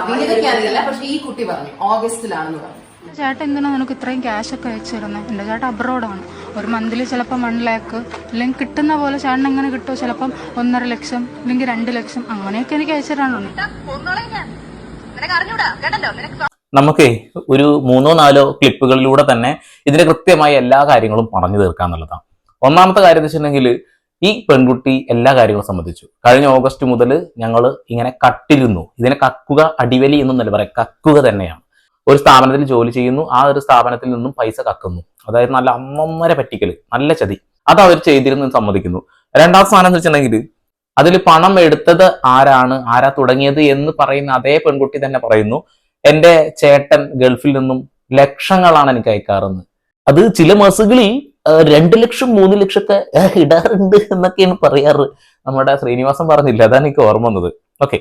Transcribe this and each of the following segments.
അഭിനയിതൊക്കെ അറിയില്ല പക്ഷെ ഈ കുട്ടി പറഞ്ഞു ഓഗസ്റ്റിലാണെന്ന് പറഞ്ഞു. ചേട്ടൻ എന്തിനാ നിനക്ക് ഇത്രയും ക്യാഷ് ഒക്കെ അയച്ചു തരുന്നത് എന്റെ ചേട്ടൻ അബ്രോഡാണ് ഒരു മന്തിൽ ചിലപ്പം വൺ ലാക്ക് അല്ലെങ്കിൽ കിട്ടുന്ന പോലെ ചേട്ടൻ എങ്ങനെ കിട്ടുമോ ചിലപ്പം ഒന്നര ലക്ഷം അല്ലെങ്കിൽ രണ്ട് ലക്ഷം അങ്ങനെയൊക്കെ എനിക്ക് അയച്ചു തരാനുണ്ട്. നമുക്ക് ഒരു മൂന്നോ നാലോ ക്ലിപ്പുകളിലൂടെ തന്നെ ഇതിന്റെ കൃത്യമായ എല്ലാ കാര്യങ്ങളും പറഞ്ഞു തീർക്കാന്നുള്ളതാണ്. ഒന്നാമത്തെ കാര്യം എന്ന് വെച്ചിട്ടുണ്ടെങ്കിൽ ഈ പെൺകുട്ടി എല്ലാ കാര്യങ്ങളും സംബന്ധിച്ചു കഴിഞ്ഞ ഓഗസ്റ്റ് മുതൽ ഞങ്ങൾ ഇങ്ങനെ കട്ടിരുന്നു. ഇതിനെ കക്കുക അടിവലി എന്നൊന്നല്ല പറയാം. കക്കുക തന്നെയാണ്. ഒരു സ്ഥാപനത്തിൽ ജോലി ചെയ്യുന്നു. ആ ഒരു സ്ഥാപനത്തിൽ നിന്നും പൈസ കക്കുന്നു. അതായത് നല്ല അമ്മമ്മര പറ്റിക്കൽ. നല്ല ചതി. അത് അവർ ചെയ്തിരുന്നു സമ്മതിക്കുന്നു. രണ്ടാം സ്ഥാനം എന്ന് വെച്ചിട്ടുണ്ടെങ്കിൽ അതിൽ പണം എടുത്തത് ആരാണ്? ആരാ തുടങ്ങിയത് എന്ന് പറയുന്ന അതേ പെൺകുട്ടി തന്നെ പറയുന്നു. എന്റെ ചേട്ടൻ ഗൾഫിൽ നിന്നും ലക്ഷങ്ങളാണ് എനിക്ക് അയക്കാറെന്ന്. അത് ചില മാസങ്ങളിൽ രണ്ട് ലക്ഷം മൂന്ന് ലക്ഷമൊക്കെ ഇടാറുണ്ട് എന്നൊക്കെയാണ് പറയാറ്. നമ്മുടെ ശ്രീനിവാസൻ പറഞ്ഞില്ല അതാണ് എനിക്ക് ഓർമ്മ വന്നത്. ഓക്കെ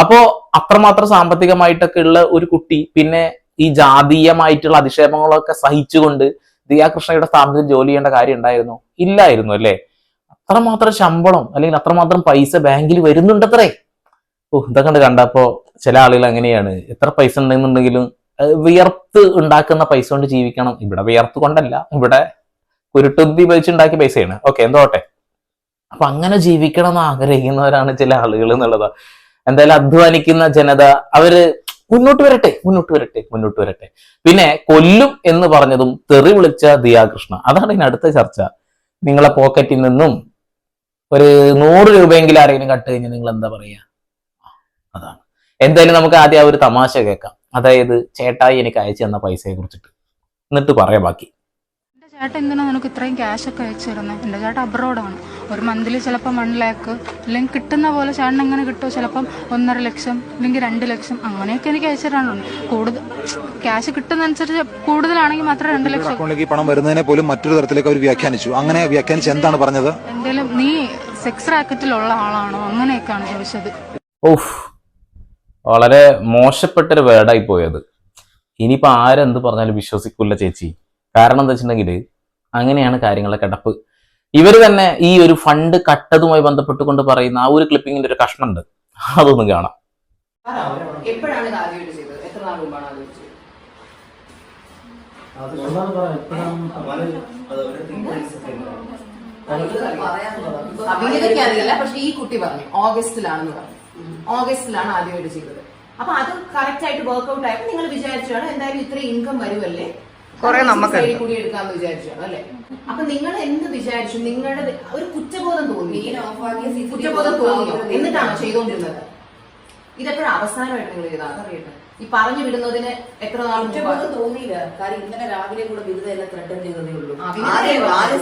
അപ്പോ അത്രമാത്രം സാമ്പത്തികമായിട്ടൊക്കെ ഉള്ള ഒരു കുട്ടി പിന്നെ ഈ ജാതീയമായിട്ടുള്ള അധിക്ഷേപങ്ങളൊക്കെ സഹിച്ചുകൊണ്ട് ദിയാകൃഷ്ണയുടെ സ്ഥാപനത്തിൽ ജോലി ചെയ്യേണ്ട കാര്യം ഉണ്ടായിരുന്നു? ഇല്ലായിരുന്നു അല്ലേ? അത്രമാത്രം ശമ്പളം അല്ലെങ്കിൽ അത്രമാത്രം പൈസ ബാങ്കിൽ വരുന്നുണ്ടത്രേ. ഓ ഇതൊക്കെ കണ്ട് കണ്ടപ്പോ ചില ആളുകൾ അങ്ങനെയാണ്. എത്ര പൈസ ഉണ്ടെന്നുണ്ടെങ്കിലും വിയർത്ത് ഉണ്ടാക്കുന്ന പൈസ കൊണ്ട് ജീവിക്കണം. ഇവിടെ വിയർത്ത് കൊണ്ടല്ല. ഇവിടെ കുരുട്ടുദ്ദി വെച്ചുണ്ടാക്കിയ പൈസയാണ്. ഓക്കെ എന്തോട്ടെ? അപ്പൊ അങ്ങനെ ജീവിക്കണം എന്ന് ആഗ്രഹിക്കുന്നവരാണ് ചില ആളുകൾ എന്നുള്ളത്. എന്തായാലും അധ്വാനിക്കുന്ന ജനത അവർ മുന്നോട്ട് വരട്ടെ മുന്നോട്ട് വരട്ടെ മുന്നോട്ട് വരട്ടെ. പിന്നെ കൊല്ലും എന്ന് പറഞ്ഞതും തെറി വിളിച്ച ദിയാകൃഷ്ണ. അതാണ് ഇനി അടുത്ത ചർച്ച. നിങ്ങളെ പോക്കറ്റിൽ നിന്നും ഒരു നൂറ് രൂപയെങ്കിലും ആരെങ്കിലും കട്ട് കഴിഞ്ഞാൽ നിങ്ങൾ എന്താ പറയാ? അതാണ്. എന്തായാലും നമുക്ക് ആദ്യം ആ ഒരു തമാശ കേൾക്കാം. അതായത് ചേട്ടായി എനിക്ക് അയച്ചു തന്ന പൈസയെ കുറിച്ചിട്ട് എന്നിട്ട് പറയാം ബാക്കി. ചേട്ടൻ എന്തിനാ നിനക്ക് ഇത്രയും ക്യാഷ് ഒക്കെ അയച്ചു തരുന്നത് എന്റെ ചേട്ടൻ അബ്രോഡാണ് ഒരു മന്തിൽ ചിലപ്പം വൺ ലാക്ക് അല്ലെങ്കിൽ കിട്ടുന്ന പോലെ ചേട്ടൻ എങ്ങനെ കിട്ടുമോ ചിലപ്പം ഒന്നര ലക്ഷം അല്ലെങ്കിൽ രണ്ട് ലക്ഷം അങ്ങനെയൊക്കെ എനിക്ക് അയച്ചു തരാനുണ്ട് കൂടുതൽ ക്യാഷ് കിട്ടുന്നതനുസരിച്ച് കൂടുതലാണെങ്കിൽ മാത്രമേ രണ്ട് ലക്ഷം അക്കൗണ്ടിലേക്ക് പണം വരുന്നതിനെ പോലും മറ്റൊരു തരത്തിലേക്ക് അവർ വ്യാഖ്യാനിച്ചു. അങ്ങനെ വ്യാഖ്യാനിച്ച് എന്താണ് പറഞ്ഞത്? എന്തെങ്കിലും നീ സെക്സ് റാക്കറ്റിലുള്ള ആളാണോ? അങ്ങനെയൊക്കെയാണ് ചോദിച്ചത്. ഓഫ് വളരെ മോശപ്പെട്ടൊരു വേർഡായി പോയത് ഇനിയിപ്പോ ആരെന്ത് പറഞ്ഞാലും വിശ്വസിക്കില്ല ചേച്ചി. കാരണം എന്താ വെച്ചിട്ടുണ്ടെങ്കിൽ അങ്ങനെയാണ് കാര്യങ്ങളെ കിടപ്പ്. ഇവർ തന്നെ ഈ ഒരു ഫണ്ട് കട്ടതുമായി ബന്ധപ്പെട്ടുകൊണ്ട് പറയുന്ന ആ ഒരു ക്ലിപ്പിങ്ങിന്റെ ഒരു കഷ്ണുണ്ട് അതൊന്നും കാണാം. എപ്പോഴാണ് ഇത് ആദ്യമായിട്ട് ചെയ്തത്? എത്ര നാൾ മുമ്പാണ് ആദ്യമായിട്ട് ചെയ്തത്? അഭിനയിതൊക്കെ അറിയില്ല പക്ഷെ ഈ കുട്ടി പറഞ്ഞു ഓഗസ്റ്റിലാണെന്ന് പറഞ്ഞു. ഓഗസ്റ്റിലാണ് ആദ്യമായിട്ട് ചെയ്തത്. അപ്പൊ അത് കറക്റ്റ് ആയിട്ട് വർക്ക്ഔട്ട് ആയപ്പോ നിങ്ങൾ വിചാരിച്ചാണ് എന്തായാലും ഇത്രയും ഇൻകം വരുമല്ലേ? കുറെ നമുക്ക് കൂടി എടുക്കാന്ന് വിചാരിച്ചു അല്ലെ? അപ്പൊ നിങ്ങൾ എന്ത് വിചാരിച്ചു? നിങ്ങളുടെ ഒരു കുറ്റബോധം തോന്നി. കുറ്റബോധം തോന്നി എന്നിട്ടാണോ ചെയ്തുകൊണ്ടിരുന്നത് ഇതെപ്പോഴും അവസാനമായിട്ട് നിങ്ങൾ ചെയ്താൽ അതറിയട്ടെ. ഈ പറഞ്ഞു വിടുന്നതിന് എത്ര നാൾ കുറ്റബോധം തോന്നിയില്ല. കാര്യം ഇന്നലെ രാവിലെ കൂടെ ബിരുദ എല്ലാം ത്രെഡ് ചെയ്തതേ ഉള്ളൂ.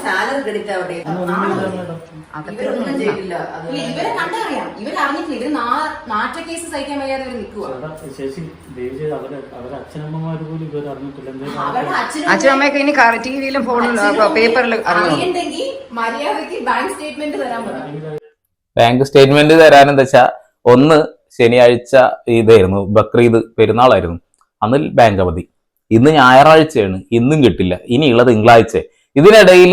സാലറി ക്രെഡിറ്റ് ആവട്ടെ. ഇവരെ കണ്ടറിയാം. ഇവരറിഞ്ഞിട്ടില്ല ഇവർ നാറ്റ കേസ് സഹിക്കാൻ വയ്യാതെ ഇവർ നിൽക്കുക അച്ഛനമ്മയൊക്കെ ഇനി ടിവിയിലും ഫോണിലും അറിയണ്ടെങ്കിൽ മര്യാദയ്ക്ക് ബാങ്ക് സ്റ്റേറ്റ്മെന്റ് തരാൻ പറയാം ബാങ്ക് സ്റ്റേറ്റ്മെന്റ് വെച്ചാ ഒന്ന് ശനിയാഴ്ച ഇതായിരുന്നു. ബക്രീദ് പെരുന്നാളായിരുന്നു. അന്ന് ബാങ്ക് അവധി. ഇന്ന് ഞായറാഴ്ചയാണ്. ഇന്നും കിട്ടില്ല. ഇനിയുള്ളത് തിങ്കളാഴ്ച. ഇതിനിടയിൽ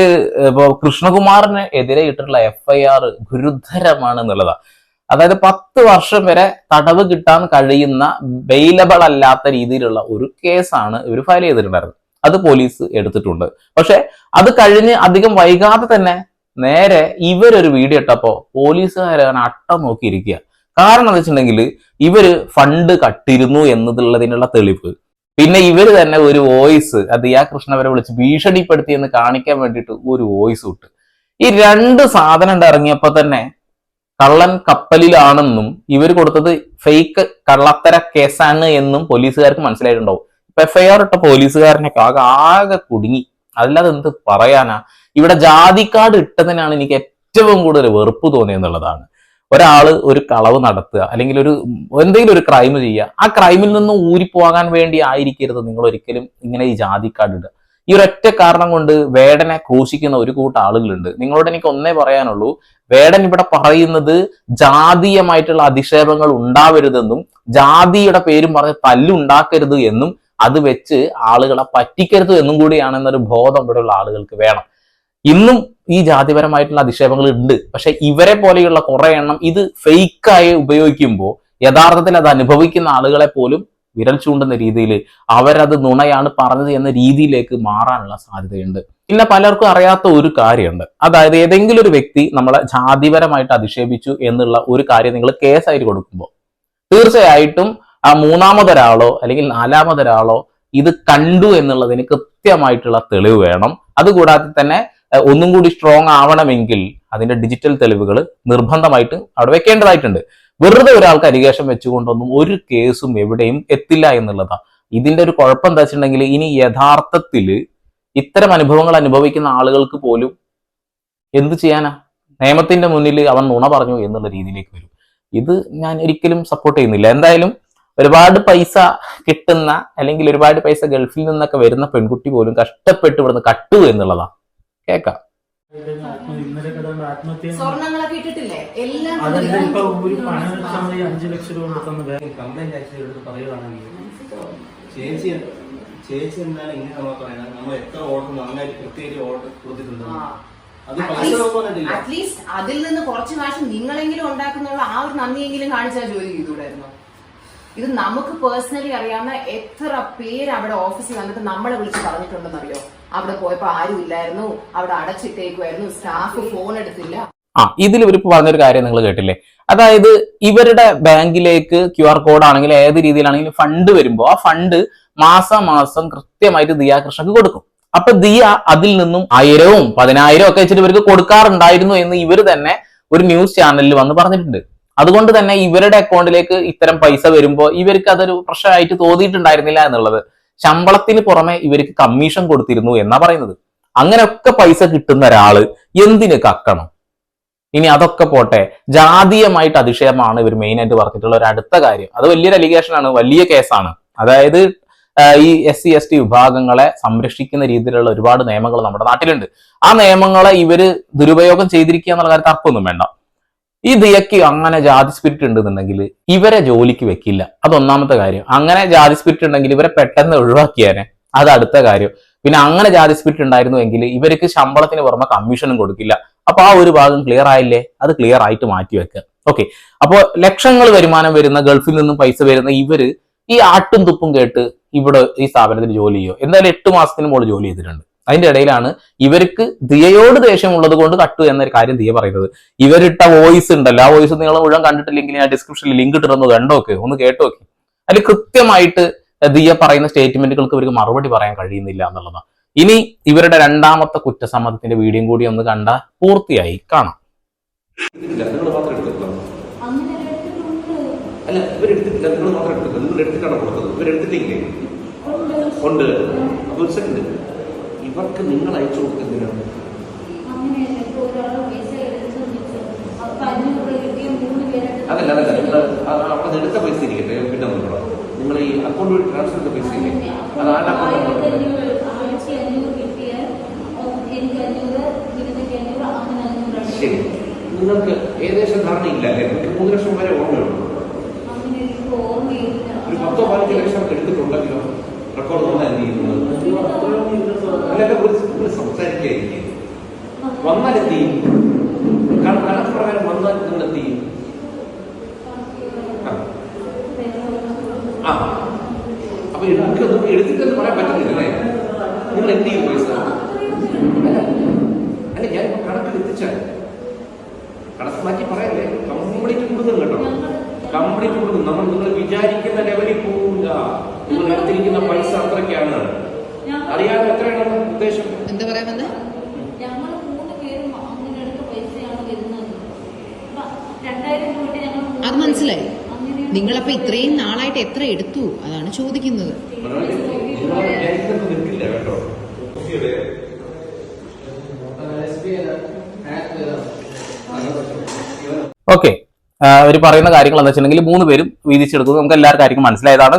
ഇപ്പോ കൃഷ്ണകുമാറിന് എതിരെ ഇട്ടിട്ടുള്ള എഫ് ഐ ആർ ഗുരുതരമാണ് എന്നുള്ളതാണ് അതായത് പത്ത് വർഷം വരെ തടവ് കിട്ടാൻ കഴിയുന്ന ബെയിലബിൾ അല്ലാത്ത രീതിയിലുള്ള ഒരു കേസാണ് ഇവർ ഫയൽ ചെയ്തിട്ടുണ്ടായിരുന്നത്. അത് പോലീസ് എടുത്തിട്ടുണ്ട്. പക്ഷെ അത് കഴിഞ്ഞ് അധികം വൈകാതെ തന്നെ നേരെ ഇവരൊരു വീഡിയോ ഇട്ടപ്പോ പോലീസുകാരാണ് അട്ടം നോക്കിയിരിക്കുക. കാരണം എന്താ വെച്ചിട്ടുണ്ടെങ്കിൽ ഇവർ ഫണ്ട് കട്ടിരുന്നു എന്നതിലുള്ളതിനുള്ള തെളിവ്. പിന്നെ ഇവർ തന്നെ ഒരു വോയിസ് അത് ആ കൃഷ്ണവരെ വിളിച്ച് ഭീഷണിപ്പെടുത്തി എന്ന് കാണിക്കാൻ വേണ്ടിയിട്ട് ഒരു വോയിസ് ഇട്ട്. ഈ രണ്ട് സാധനം ഇറങ്ങിയപ്പോ തന്നെ കള്ളൻ കപ്പലിലാണെന്നും ഇവർ കൊടുത്തത് ഫേക്ക് കള്ളത്തര കേസാണ് എന്നും പോലീസുകാർക്ക് മനസ്സിലായിട്ടുണ്ടാവും. ഇപ്പൊ എഫ്ഐആർ ഇട്ട പോലീസുകാരനൊക്കെ ആകെ ആകെ കുടുങ്ങി. അല്ലാതെ എന്ത് പറയാനാ? ഇവിടെ ജാതി കാർഡ് ഇട്ടതിനാണ് എനിക്ക് ഏറ്റവും കൂടുതൽ വെറുപ്പ് തോന്നിയെന്നുള്ളതാണ് ഒരാൾ ഒരു കളവ് നടത്തുക അല്ലെങ്കിൽ ഒരു എന്തെങ്കിലും ഒരു ക്രൈം ചെയ്യുക ആ ക്രൈമിൽ നിന്ന് ഊരിപ്പോകാൻ വേണ്ടി ആയിരിക്കരുത് നിങ്ങൾ ഒരിക്കലും ഇങ്ങനെ ഈ ജാതി ഇടുക. ഈ ഒരൊറ്റ കാരണം കൊണ്ട് വേടനെ ക്രൂശിക്കുന്ന ഒരു കൂട്ടം ആളുകളുണ്ട്. നിങ്ങളോട് എനിക്ക് ഒന്നേ പറയാനുള്ളൂ വേടൻ ഇവിടെ പറയുന്നത് ജാതീയമായിട്ടുള്ള അധിക്ഷേപങ്ങൾ ഉണ്ടാവരുതെന്നും ജാതിയുടെ പേരും പറഞ്ഞ് തല്ലുണ്ടാക്കരുത് എന്നും അത് വെച്ച് ആളുകളെ പറ്റിക്കരുത് എന്നും കൂടിയാണെന്നൊരു ബോധം ഇവിടെയുള്ള ആളുകൾക്ക് വേണം. ഇന്നും ഈ ജാതിപരമായിട്ടുള്ള അധിക്ഷേപങ്ങൾ ഉണ്ട്. പക്ഷെ ഇവരെ പോലെയുള്ള കുറെ എണ്ണം ഇത് ഫേക്കായി ഉപയോഗിക്കുമ്പോൾ യഥാർത്ഥത്തിൽ അത് അനുഭവിക്കുന്ന ആളുകളെ പോലും വിരൽ ചൂണ്ടുന്ന രീതിയിൽ അവരത് നുണയാണ് പറഞ്ഞത് എന്ന രീതിയിലേക്ക് മാറാനുള്ള സാധ്യതയുണ്ട്. പിന്നെ പലർക്കും അറിയാത്ത ഒരു കാര്യമുണ്ട്. അതായത് ഏതെങ്കിലും ഒരു വ്യക്തി നമ്മളെ ജാതിപരമായിട്ട് അധിക്ഷേപിച്ചു എന്നുള്ള ഒരു കാര്യം നിങ്ങൾ കേസായിട്ട് കൊടുക്കുമ്പോൾ തീർച്ചയായിട്ടും ആ മൂന്നാമതൊരാളോ അല്ലെങ്കിൽ നാലാമതൊരാളോ ഇത് കണ്ടു എന്നുള്ളതിന് കൃത്യമായിട്ടുള്ള തെളിവ് വേണം. അതുകൂടാതെ തന്നെ ഒന്നും കൂടി സ്ട്രോങ് ആവണമെങ്കിൽ അതിന്റെ ഡിജിറ്റൽ തെളിവുകൾ നിർബന്ധമായിട്ട് അവിടെ വെക്കേണ്ടതായിട്ടുണ്ട്. വെറുതെ ഒരാൾക്ക് അരികേഷം വെച്ചുകൊണ്ടൊന്നും ഒരു കേസും എവിടെയും എത്തില്ല എന്നുള്ളതാണ് ഇതിന്റെ ഒരു കുഴപ്പം എന്താ വെച്ചിട്ടുണ്ടെങ്കിൽ ഇനി യഥാർത്ഥത്തിൽ ഇത്തരം അനുഭവങ്ങൾ അനുഭവിക്കുന്ന ആളുകൾക്ക് പോലും എന്ത് ചെയ്യാനാ? നിയമത്തിന്റെ മുന്നിൽ അവൻ നുണ പറഞ്ഞു എന്നുള്ള രീതിയിലേക്ക് വരും. ഇത് ഞാൻ ഒരിക്കലും സപ്പോർട്ട് ചെയ്യുന്നില്ല. എന്തായാലും ഒരുപാട് പൈസ കിട്ടുന്ന അല്ലെങ്കിൽ ഒരുപാട് പൈസ ഗൾഫിൽ നിന്നൊക്കെ വരുന്ന പെൺകുട്ടി പോലും കഷ്ടപ്പെട്ട് ഇവിടുന്ന് കട്ടു എന്നുള്ളതാ. കേക്കാം. സ്വർണങ്ങളൊക്കെ ഇട്ടിട്ടില്ലേ? എല്ലാം അഞ്ചു ലക്ഷം രൂപ കംപ്ലൈന്റ് ചേച്ചി ചേച്ചി എന്താണ് ഇങ്ങനെ നമ്മൾ പറയുന്നത്? നമ്മൾ എത്ര ഓർഡർ നന്നായിട്ട് കൃത്യമായിട്ട് ഓർഡർ കൊടുത്തിട്ടുണ്ട്. അത് പൈസ നോക്കാനിട്ടില്ല അറ്റ്ലീസ്റ്റ് അതിൽ നിന്ന് കുറച്ച് കാശ് നിങ്ങളെങ്കിലും ഉണ്ടാക്കുന്നുള്ള ആ ഒരു നന്ദിയെങ്കിലും കാണിച്ചാൽ ജോലി ചെയ്തുകൂടായിരുന്നു? ഇത് നമുക്ക് പേഴ്സണലി അറിയാവുന്ന എത്ര പേര് അവിടെ ഓഫീസിൽ വന്നിട്ട് നമ്മളെ വിളിച്ച് പറഞ്ഞിട്ടുണ്ടെന്നറിയോ? അവിടെ പോയപ്പോ ആരും ഇല്ലായിരുന്നു. അവിടെ അടച്ചിട്ടേക്കുമായിരുന്നു സ്റ്റാഫ് ഫോൺ എടുത്തില്ല. ആ ഇതിൽ ഇവർ പറഞ്ഞൊരു കാര്യം നിങ്ങൾ കേട്ടില്ലേ? അതായത് ഇവരുടെ ബാങ്കിലേക്ക് ക്യു ആർ കോഡ് ആണെങ്കിലും ഏത് രീതിയിലാണെങ്കിലും ഫണ്ട് വരുമ്പോൾ ആ ഫണ്ട് മാസം മാസം കൃത്യമായിട്ട് ദിയ കൃഷ്ണക്ക് കൊടുക്കും. അപ്പൊ ദിയ അതിൽ നിന്നും ആയിരവും പതിനായിരവും ഒക്കെ വെച്ചിട്ട് ഇവർക്ക് കൊടുക്കാറുണ്ടായിരുന്നു എന്ന് ഇവർ തന്നെ ഒരു ന്യൂസ് ചാനലിൽ വന്ന് പറഞ്ഞിട്ടുണ്ട്. അതുകൊണ്ട് തന്നെ ഇവരുടെ അക്കൗണ്ടിലേക്ക് ഇത്തരം പൈസ വരുമ്പോൾ ഇവർക്ക് അതൊരു പ്രശ്നമായിട്ട് തോന്നിയിട്ടുണ്ടായിരുന്നില്ല എന്നുള്ളത്. ശമ്പളത്തിന് പുറമെ ഇവർക്ക് കമ്മീഷൻ കൊടുത്തിരുന്നു എന്നാ പറയുന്നത്. അങ്ങനെയൊക്കെ പൈസ കിട്ടുന്ന ഒരാൾ എന്തിന് കക്കണം? ഇനി അതൊക്കെ പോട്ടെ. ജാതീയമായിട്ട് അധിക്ഷേപമാണ് ഇവർ മെയിൻ ആയിട്ട് പറഞ്ഞിട്ടുള്ള ഒരു അടുത്ത കാര്യം. അത് വലിയൊരു അലിഗേഷൻ ആണ് വലിയ കേസാണ് അതായത് ഈ എസ് സി എസ് ടി വിഭാഗങ്ങളെ സംരക്ഷിക്കുന്ന രീതിയിലുള്ള ഒരുപാട് നിയമങ്ങൾ നമ്മുടെ നാട്ടിലുണ്ട്. ആ നിയമങ്ങളെ ഇവർ ദുരുപയോഗം ചെയ്തിരിക്കുക എന്നുള്ള കാര്യത്തിൽ തർക്കമൊന്നും വേണ്ട. ഈ ദിയക്ക് അങ്ങനെ ജാതി സ്പിരിറ്റ് ഉണ്ടെന്നുണ്ടെങ്കിൽ ഇവരെ ജോലിക്ക് വെക്കില്ല. അത് ഒന്നാമത്തെ കാര്യം. അങ്ങനെ ജാതി സ്പിരിറ്റ് ഉണ്ടെങ്കിൽ ഇവരെ പെട്ടെന്ന് ഒഴിവാക്കിയാനെ. അത് അടുത്ത കാര്യം. പിന്നെ അങ്ങനെ ജാതി സ്പിരിറ്റ് ഉണ്ടായിരുന്നു എങ്കിൽ ഇവർക്ക് ശമ്പളത്തിന് പുറമെ കമ്മീഷനും കൊടുക്കില്ല. അപ്പൊ ആ ഒരു ഭാഗം ക്ലിയർ ആയില്ലേ? അത് ക്ലിയർ ആയിട്ട് മാറ്റി വെക്കുക ഓക്കെ അപ്പോ ലക്ഷങ്ങൾ വരുമാനം വരുന്ന ഗൾഫിൽ നിന്നും പൈസ വരുന്ന ഇവർ ഈ ആട്ടും തുപ്പും കേട്ട് ഇവിടെ ഈ സ്ഥാപനത്തിൽ ജോലി ചെയ്യോ? എന്തായാലും എട്ട് മാസത്തിന് മുകളിൽ ജോലി ചെയ്തിട്ടുണ്ട്. അതിന്റെ ഇടയിലാണ് ഇവർക്ക് ദിയയോട് ദേഷ്യമുള്ളത് കൊണ്ട് കട്ടു എന്നൊരു കാര്യം ദിയ പറയുന്നത്. ഇവരിട്ട വോയിസ് ഉണ്ടല്ലോ. ആ വോയിസ് നിങ്ങൾ മുഴുവൻ കണ്ടിട്ടില്ലെങ്കിൽ ഞാൻ ഡിസ്ക്രിപ്ഷനിൽ ലിങ്ക് ഇട്ടിരുന്നു. കണ്ടോക്ക് ഒന്ന് കേട്ടോക്ക് അതിൽ കൃത്യമായിട്ട് ദിയ പറയുന്ന സ്റ്റേറ്റ്മെന്റുകൾക്ക് ഇവർക്ക് മറുപടി പറയാൻ കഴിയുന്നില്ല എന്നുള്ളതാണ്. ഇനി ഇവരുടെ രണ്ടാമത്തെ കുറ്റസമ്മതത്തിന്റെ വീഡിയോ കൂടി ഒന്ന് കണ്ട പൂർത്തിയായി കാണാം. അല്ല ഇവരെടുത്തിട്ടില്ല. നിങ്ങൾ മാത്രം എടുത്തിട്ടില്ല. നിങ്ങൾ എടുത്തിട്ടാണ് കൊടുത്തത്? ഇവരെടുത്തിട്ടില്ലേ? ഉണ്ട്. അപ്പൊ ഒരു സെക്കൻഡ് ഇവർക്ക് നിങ്ങൾ അയച്ചു കൊടുക്കുന്നതിനാണ്. അതല്ല അതല്ല നിങ്ങൾ അവിടെ എടുത്ത പൈസ ഇരിക്കട്ടെ. പിന്നെ നോക്കണം നിങ്ങൾ ഈ അക്കൗണ്ട് വഴി ട്രാൻസ്ഫർ ചെയ്ത പൈസ ഇല്ലേ? അത് ആരുടെ അക്കൗണ്ട് ശരി. നിങ്ങൾക്ക് ഏകദേശം ധാരണയില്ല അല്ലേ? നിങ്ങൾക്ക് മൂന്ന് ലക്ഷം വരെ ഓർമ്മയുള്ളൂ. ഒരു പത്തോ പതിനഞ്ച് ലക്ഷം എടുത്തിട്ടുണ്ടെങ്കിലോ റെക്കോർഡ് തന്നെ എന്ത് ചെയ്യുന്നത് അല്ലല്ല ഒരു നിങ്ങൾ സംസാരിക്കുകയായിരിക്കും. വന്നാൽ എന്ത് ചെയ്യും? കണ- കണക്ക് പ്രകാരം വന്നാൽ നിങ്ങൾ എന്ത് ആ. അപ്പൊ എനിക്ക് ഒന്നും എടുത്തിട്ടെന്ന് പറയാൻ പറ്റുന്നില്ലല്ലേ നിങ്ങൾ എന്ത് ചെയ്യും പൈസ അല്ല. ഞാൻ ഞാൻ കണക്കിൽ എത്തിച്ചാൽ കണക്ക് മാറ്റി പറയല്ലേ? കംപ്ലീറ്റ് കൊടുക്കും കേട്ടോ. കംപ്ലീറ്റ് കൊടുക്കും നമ്മൾ നിങ്ങൾ വിചാരിക്കുന്ന ലെവലിൽ പോവില്ല. നിങ്ങൾ എടുത്തിരിക്കുന്ന പൈസ അത്രയ്ക്കാണ്. അറിയാതെ എത്രയാണ് ഉദ്ദേശം? എന്താ പറയാ വന്ന്? ഞങ്ങൾ മൂന്ന് പേരും അങ്ങനെ എടുത്ത പൈസയാണ് വരുന്നത് അപ്പൊ രണ്ടായിരം രൂപ ഞങ്ങൾ അത് മനസ്സിലായി നിങ്ങളപ്പോ ഇത്രയും നാളായിട്ട് എത്ര എടുത്തു? അതാണ് ചോദിക്കുന്നത്. ഓക്കെ. അവർ പറയുന്ന കാര്യങ്ങൾ എന്താ വെച്ചിട്ടുണ്ടെങ്കിൽ മൂന്ന് പേരും വീതിച്ചെടുത്തു നമുക്ക് എല്ലാവർക്കും ആയിരിക്കും മനസ്സിലായതാണ്.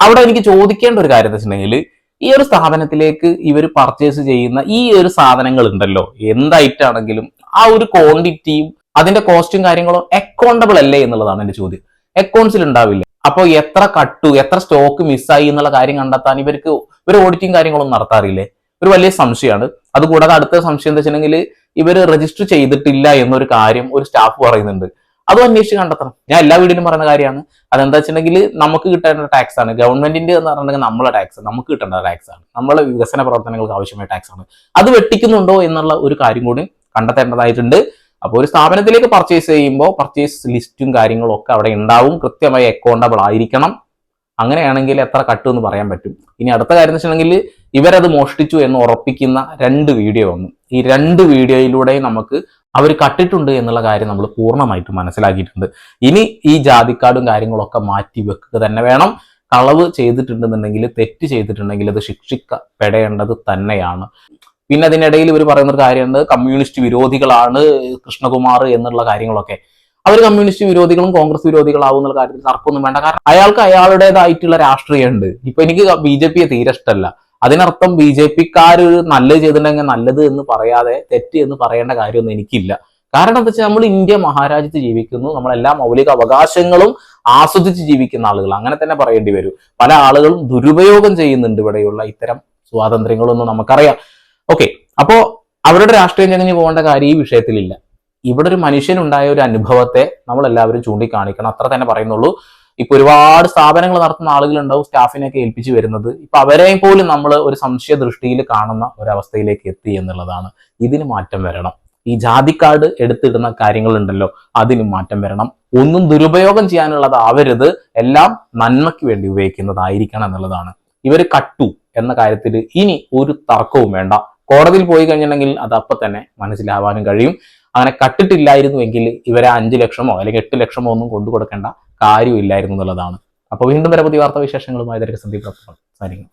അവിടെ എനിക്ക് ചോദിക്കേണ്ട ഒരു കാര്യം എന്ന് വെച്ചിട്ടുണ്ടെങ്കിൽ ഈ ഒരു സ്ഥാപനത്തിലേക്ക് ഇവർ പർച്ചേസ് ചെയ്യുന്ന ഈ ഒരു സാധനങ്ങൾ ഉണ്ടല്ലോ എന്തായിട്ടാണെങ്കിലും ആ ഒരു ക്വാണ്ടിറ്റിയും അതിന്റെ കോസ്റ്റും കാര്യങ്ങളും അക്കൗണ്ടബിൾ അല്ലേ എന്നുള്ളതാണ് എന്റെ ചോദ്യം. അക്കൗണ്ട്സിൽ ഉണ്ടാവില്ല. അപ്പോൾ എത്ര കട്ടു എത്ര സ്റ്റോക്ക് മിസ്സായി എന്നുള്ള കാര്യം കണ്ടെത്താൻ ഇവർക്ക് ഒരു ഓഡിറ്റിംഗ് കാര്യങ്ങളൊന്നും നടത്താറില്ലേ? ഒരു വലിയ സംശയമാണ്. അതുകൂടാതെ അടുത്ത സംശയം എന്താ വെച്ചിട്ടുണ്ടെങ്കിൽ ഇവർ രജിസ്റ്റർ ചെയ്തിട്ടില്ല എന്നൊരു കാര്യം ഒരു സ്റ്റാഫ് പറയുന്നുണ്ട്. അതും അന്വേഷിച്ച് കണ്ടെത്തണം. ഞാൻ എല്ലാ വീടിലും പറയുന്ന കാര്യമാണ്. അതെന്താ വെച്ചിട്ടുണ്ടെങ്കിൽ നമുക്ക് കിട്ടേണ്ട ടാക്സ് ആണ്. ഗവൺമെന്റിന്റെ എന്ന് പറഞ്ഞിട്ടുണ്ടെങ്കിൽ നമ്മളെ ടാക്സ് നമുക്ക് കിട്ടേണ്ട ടാക്സ് ആണ്. നമ്മളെ വികസന പ്രവർത്തനങ്ങൾക്ക് ആവശ്യമായ ടാക്സ് ആണ്. അത് വെട്ടിക്കുന്നുണ്ടോ എന്നുള്ള ഒരു കാര്യം കൂടി കണ്ടെത്തേണ്ടതായിട്ടുണ്ട്. അപ്പോൾ ഒരു സ്ഥാപനത്തിലേക്ക് പർച്ചേസ് ചെയ്യുമ്പോൾ പർച്ചേസ് ലിസ്റ്റും കാര്യങ്ങളും ഒക്കെ അവിടെ ഉണ്ടാവും. കൃത്യമായി അക്കൗണ്ടബിൾ ആയിരിക്കണം. അങ്ങനെയാണെങ്കിൽ എത്ര കട്ടു എന്ന് പറയാൻ പറ്റും. ഇനി അടുത്ത കാര്യം എന്ന് വെച്ചിട്ടുണ്ടെങ്കിൽ ഇവരത് മോഷ്ടിച്ചു എന്ന് ഉറപ്പിക്കുന്ന രണ്ട് വീഡിയോ വന്നു. ഈ രണ്ട് വീഡിയോയിലൂടെയും നമുക്ക് അവർ കട്ടിട്ടുണ്ട് എന്നുള്ള കാര്യം നമ്മൾ പൂർണമായിട്ട് മനസ്സിലാക്കിയിട്ടുണ്ട്. ഇനി ഈ ജാതിക്കാർഡും കാര്യങ്ങളൊക്കെ മാറ്റി വെക്കുക തന്നെ വേണം. കളവ് ചെയ്തിട്ടുണ്ടെന്നുണ്ടെങ്കിൽ തെറ്റ് ചെയ്തിട്ടുണ്ടെങ്കിൽ അത് ശിക്ഷിക്കപ്പെടേണ്ടത് തന്നെയാണ്. പിന്നെ അതിനിടയിൽ ഇവർ പറയുന്ന ഒരു കാര്യമുണ്ട് കമ്മ്യൂണിസ്റ്റ് വിരോധികളാണ് കൃഷ്ണകുമാർ എന്നുള്ള കാര്യങ്ങളൊക്കെ. അവർ കമ്മ്യൂണിസ്റ്റ് വിരോധികളും കോൺഗ്രസ് വിരോധികളാവും എന്നുള്ള കാര്യത്തിൽ തർക്കമൊന്നും വേണ്ട. കാരണം അയാൾക്ക് അയാളുടേതായിട്ടുള്ള രാഷ്ട്രീയമുണ്ട്. ഇപ്പൊ എനിക്ക് ബി ജെ പിയെ തീരെ ഇഷ്ടമല്ല. അതിനർത്ഥം ബി ജെ പിക്കാർ നല്ലത് ചെയ്തിട്ടുണ്ടെങ്കിൽ നല്ലത് എന്ന് പറയാതെ തെറ്റ് എന്ന് പറയേണ്ട കാര്യമൊന്നും എനിക്കില്ല. കാരണം എന്താ വെച്ചാൽ നമ്മൾ ഇന്ത്യ മഹാരാജ്യത്ത് ജീവിക്കുന്നു. നമ്മളെല്ലാ മൗലിക അവകാശങ്ങളും ആസ്വദിച്ച് ജീവിക്കുന്ന ആളുകൾ. അങ്ങനെ തന്നെ പറയേണ്ടി വരും. പല ആളുകളും ദുരുപയോഗം ചെയ്യുന്നുണ്ട് ഇവിടെയുള്ള ഇത്തരം സ്വാതന്ത്ര്യങ്ങളൊന്നും നമുക്കറിയാം. ഓക്കെ അപ്പോ അവരുടെ രാഷ്ട്രീയം ചെങ്ങനെ പോകേണ്ട കാര്യം ഈ വിഷയത്തിലില്ല. ഇവിടെ ഒരു മനുഷ്യനുണ്ടായ ഒരു അനുഭവത്തെ നമ്മൾ എല്ലാവരും ചൂണ്ടിക്കാണിക്കണം. അത്ര തന്നെ പറയുന്നുള്ളൂ. ഇപ്പൊ ഒരുപാട് സ്ഥാപനങ്ങൾ നടത്തുന്ന ആളുകളുണ്ടാവും സ്റ്റാഫിനെയൊക്കെ ഏൽപ്പിച്ചു വരുന്നത്. ഇപ്പൊ അവരെ പോലും നമ്മൾ ഒരു സംശയ ദൃഷ്ടിയിൽ കാണുന്ന ഒരവസ്ഥയിലേക്ക് എത്തി എന്നുള്ളതാണ്. ഇതിന് മാറ്റം വരണം. ഈ ജാതി കാർഡ് എടുത്തിടുന്ന കാര്യങ്ങളുണ്ടല്ലോ അതിന് മാറ്റം വരണം. ഒന്നും ദുരുപയോഗം ചെയ്യാനുള്ളതാവരുത്. എല്ലാം നന്മയ്ക്ക് വേണ്ടി ഉപയോഗിക്കുന്നതായിരിക്കണം എന്നുള്ളതാണ്. ഇവർ കട്ടു എന്ന കാര്യത്തിൽ ഇനി ഒരു തർക്കവും വേണ്ട. കോടതിയിൽ പോയി കഴിഞ്ഞിട്ടുണ്ടെങ്കിൽ അത് അപ്പൊ തന്നെ മനസ്സിലാവാനും കഴിയും. അങ്ങനെ കട്ടിട്ടില്ലായിരുന്നുവെങ്കിൽ ഇവരെ അഞ്ച് ലക്ഷമോ അല്ലെങ്കിൽ എട്ട് ലക്ഷമോ ഒന്നും കൊണ്ടു കൊടുക്കേണ്ട കാര്യമില്ലായിരുന്നു എന്നുള്ളതാണ്. അപ്പോൾ വീണ്ടും വരെ പുതിയ വാർത്താ വിശേഷങ്ങളുമായി സന്ദീപ് സാനിങ്